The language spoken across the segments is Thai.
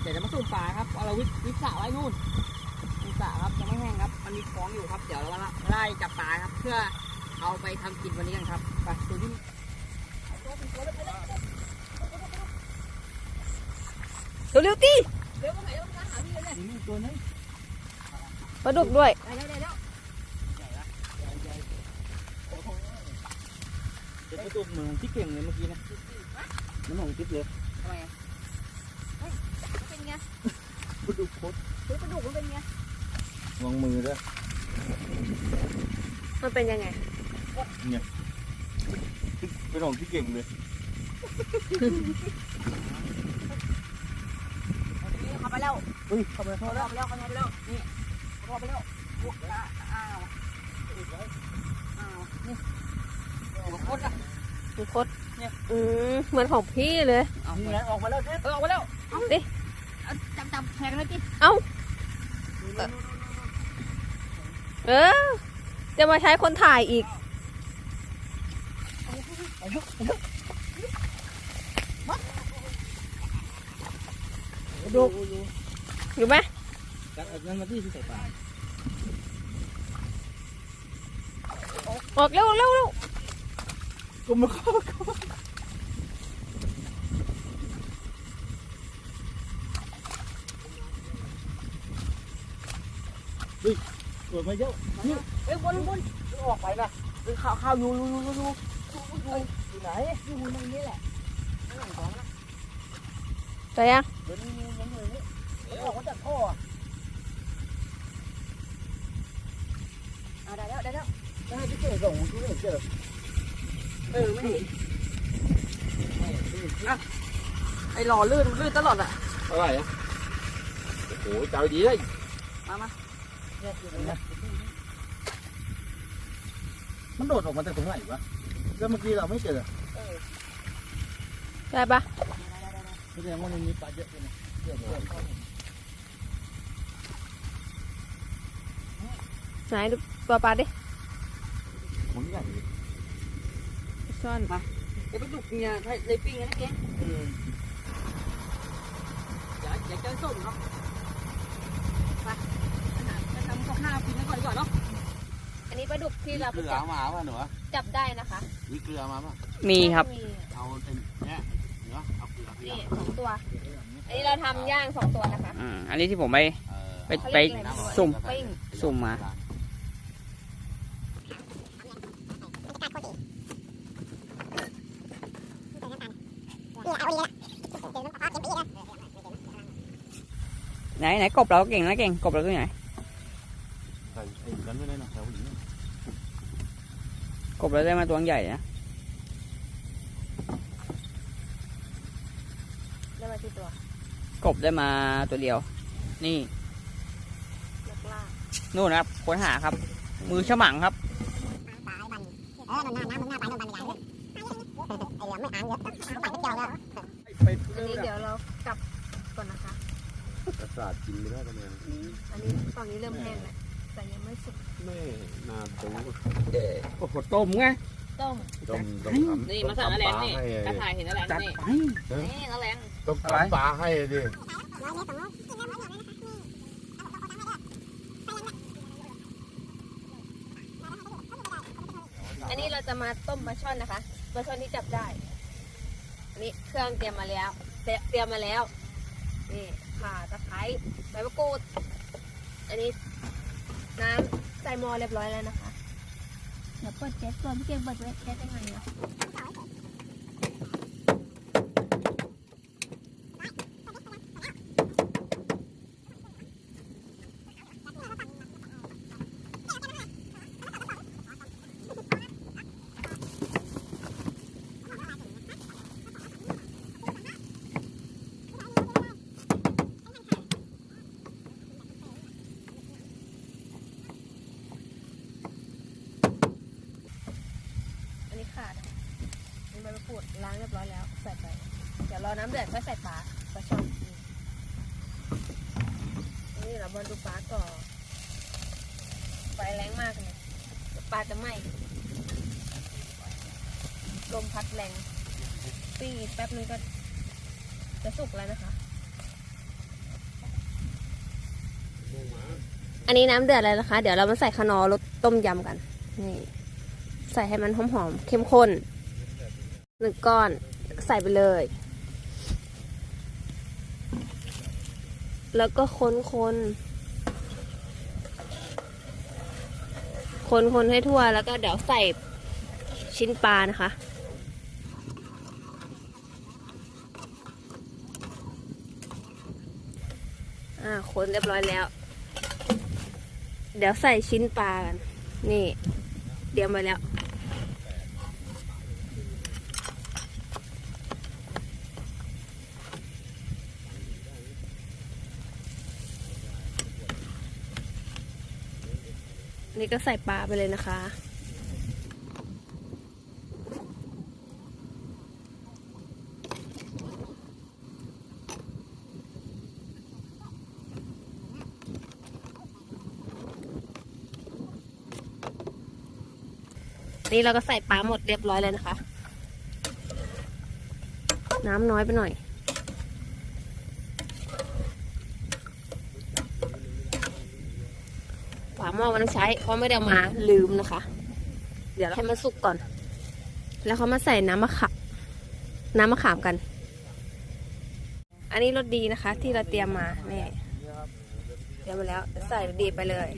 เดี๋ยวจะมาสุ่มปลาครับเอาเราวิวิสาไว้นู่นวิสาครับยังไม่แห้งครับ มันมีคล้องอยู่ครับเดี๋ยวเราไล่จับปลาครับ เพื่อเอาไปทำกินวันนี้กันครับไปดูที่เร็วๆตีเร็วก็ไหนเร็วก็หาพี่เลยเนี่ยนี่ตัวนึงปลาดุกด้วยเร็วเร็วเร็วเดี๋ยวตัวเหมือนที่เก่งเลยเมื่อกี้นะน้ำหอมติ๊บเลยทำไมอะเฮ้ยมัน เป็นไงพุดดูโคตรเฮ้ยปลาดุกมันเป็นไงวางมือด้วยมันเป็นยังไงเป็นของที่เก่งเลยเข้าไปแล้วอุ้ยเข้าไปเข้าเข้าไปแล้วเข้าไปแล้วนี่เข้าไปแล้วโอ้อ้าวอ้าวอ้าวนี่หัวโคตรอะมันคดอืมเหมือนของพี่เลยเอานี่ไปไงออกมาแล้วเจ๊เออเอาไปแล้วเอาดิเอา จับแทงเลยดิเออ จะมาใช้คนถ่ายอีก ดูอยู่ไหมกันเอานั้นมาที่ที่ใส่ปลาออกเร็วเร็วเร็ว ก็มาเข้าเฮ้ยเปิดมาเยอะเอ้ยบนบนออกไปนะเอ้ยข้าวข้าวอยู่อยู่อยู่อยู่อยู่อยู่ไหนอยู่ตรงนี้แหละข้างหลังของนะแต่ยังเดี๋ยวนี้มันเหมือนนี้ออกมาจากท่อเอาได้แล้วได้แล้วได้ที่เก่งส่งที่ไม่เจอเออไม่เห็นอะไอ้หล่อลื่นลื่นตลอดอะอะไรอะโอ้โหใจดีเลยมามา มันโดดออกมาจากตรงไหนวะแล้วเมื่อกี้เราไม่เจอเออได้ปะแสดงว่ามันมีปลาเยอะเลยนะเยอะเลยไหนดูตัวปลาดิผมใหญ่เลยซ่อนเดี๋ยวไปดุกเนี่ยให้เลยปิ้งนะเก๊อืมเดี๋ยวเดี๋ยวเจอส้มครับไปอา หารจะทำข้าวกินกันก่อนดีกว่าเนาะอันนี้ปลาดุกที่เราเกลือมาป่ะหนูจับได้นะคะมีเกลือมาป่ะมีครับ เอาเป็นเนี่ยเนาะเอาเกลือนี่สองตัว อันนี้เราทำย่างสองตัวนะคะอันนี้ที่ผมไปไปไปสุ่มปิ้งสุ่มมาไหนไหนกบเราเก่งนะเก่งกบเราตัวไหน ใส่ไอ้กันไม่ได้นะแถวนี้ กบเราได้มาตัวใหญ่นะได้มาที่ตัว กบได้มาตัวเดียว นี่ลักล่านู่นนะครับค้นหาครับ มือฉมังครับไปอันนี้เดี๋ยวเรากลับก่อนนะคะประสาทกินไม่ได้กันเนี่ยอันนี้ตอนนี้เริ่มแห้งแล้ว แต่ยังไม่สุกไม่นานตรงโอ้โหต้มไง ต้ม ต้มต้มทำนี่มาสั่งอะไรนี่กระถ่ายเห็นอะไรจัดนี่ไปนี่นั่นแหละต้มปลาปลาให้ดิอันนี้เราจะมาต้มปลาช่อนนะคะปลาช่อนที่จับได้อันนี้เครื่องเตรียมมาแล้ว เตรียเตรียมมาแล้วนี่ข่าตะไคร้ใบมะกรูด อันนี้ น้ำใส่หม้อเรียบร้อยแล้วนะคะ เดี๋ยวเปิดแก๊สก่อนพี่เก่งเปิดแก๊สยังไงอะอัน ขวดล้างเรียบร้อยแล้วใส่ไป เดี๋ยวรอน้ำเดือดก็ใส่ปลาปลาช่อนนี่เราบอลดูปลาก่อไฟแรงมากเลยปลาจะไหม้ลมพัดแรงปีแป๊บนึงก็จะสุกแล้วนะคะ อันนี้น้ำเดือดแล้วนะคะ เดี๋ยวเรามาใส่ขนอรสต้มยำกัน นี่ ใส่ให้มันหอมๆ เข้มข้น หนึ่งก้อนใส่ไปเลย แล้วก็คนคนคนคนๆให้ทั่วแล้วก็เดี๋ยวใส่ชิ้นปลานะคะ อ่า คนเรียบร้อยแล้ว เดี๋ยวใส่ชิ้นปลากัน นี่ เตรียมไว้แล้ว นี่ก็ใส่ปลาไปเลยนะคะ นี่เราก็ใส่ปลาหมดเรียบร้อยเลยนะคะ น้ำน้อยไปหน่อย ฝาห ม้อมันต้องใช้ เพราะไม่ได้เอามาลืมนะคะ เดี๋ยวเราให้มันสุกก่อน แล้วเขามาใส่น้ำมะขามน้ำมะขามกัน อันนี้รสดีนะคะ ที่เราเตรียมมานี่เตรียมมาแล้วเดี๋ยวใส่รสดีไปเลย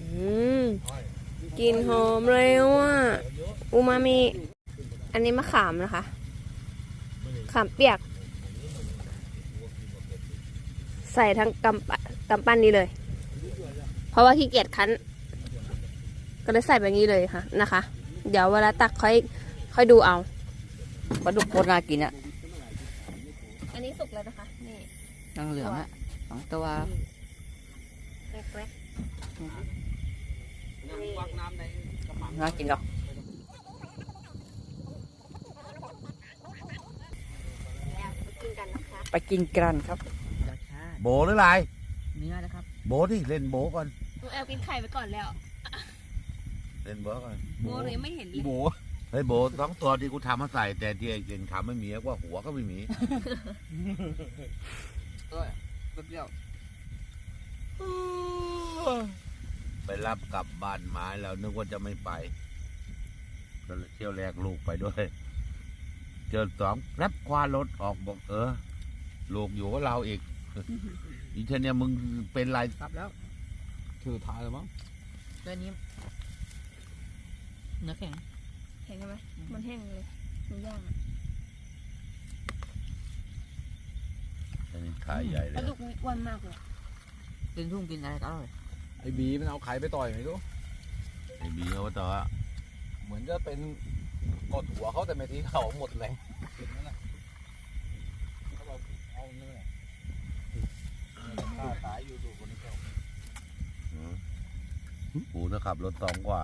อืมกลินหอมเลยว่ะอูมามิ อันนี้มะขามนะคะ ขามเปียก ใส่ทั้งกำปะ กำปั้นนี้เลย เพราะว่าขี้เกียจคั้น ก็เลยใส่แบบนี้เลยค่ะนะคะ เดี๋ยวเวลาตักค่อยค่อยดูเอาปลาดุกโคตรน่ากินอะอันนี้สุกแล้วนะคะ นี่นางเหลืองอะสองตัวแกรกน่ากินหรอกแล้วมากินกันนะคะไปกินกันครับ โบหรืออะไรเนื้อนะครับ โบที่เล่นโบก่อนน้องแอลกินไข่ไปก่อนแล้ว เล่นโบก่อนโมเลยยังไม่เห็นเลยโบเฮ้ยโบต้องตัวที่กูทำมาใส่ แต่ที่ไอ้เก่งทำไม่มีว่าหัวก็ไม่มีด้วยเปรี้ยวไปรับกลับบ้านไม้แล้วนึกว่าจะไม่ไปก็เลยเที่ยวแรกลูกไปด้วย เจอสองรับคว้ารถออกบอกเออ ลูกอยู่กับเราอีก อีเทนเนี่ยมึงเป็นไรครับแล้วถือท้ายแล้วมั้งตัวนี้เนื้อแข็งเห็นไหมมันแห้งเลยมันย่างอันนี้ขายใหญ่เลปลายดุกนี่อ้วนมากเลยกินทุ่งกินอะไรก็อร่อยไอ้บีมันเอาไข่ไปต่อยไม่รู้ไอ้บีเขาว่าต่อว่าเหมือนจะเป็นกดหัวเขาแต่ไม่ทีเขาหมดแรงนั่นแหละเขาบอกเอานั่นแหละข้าตาย อยู่ดูคนนี้เขาอืมกูจะขับรถสองกว่า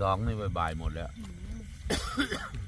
สองนี่บ่ายๆหมดแล้วอืม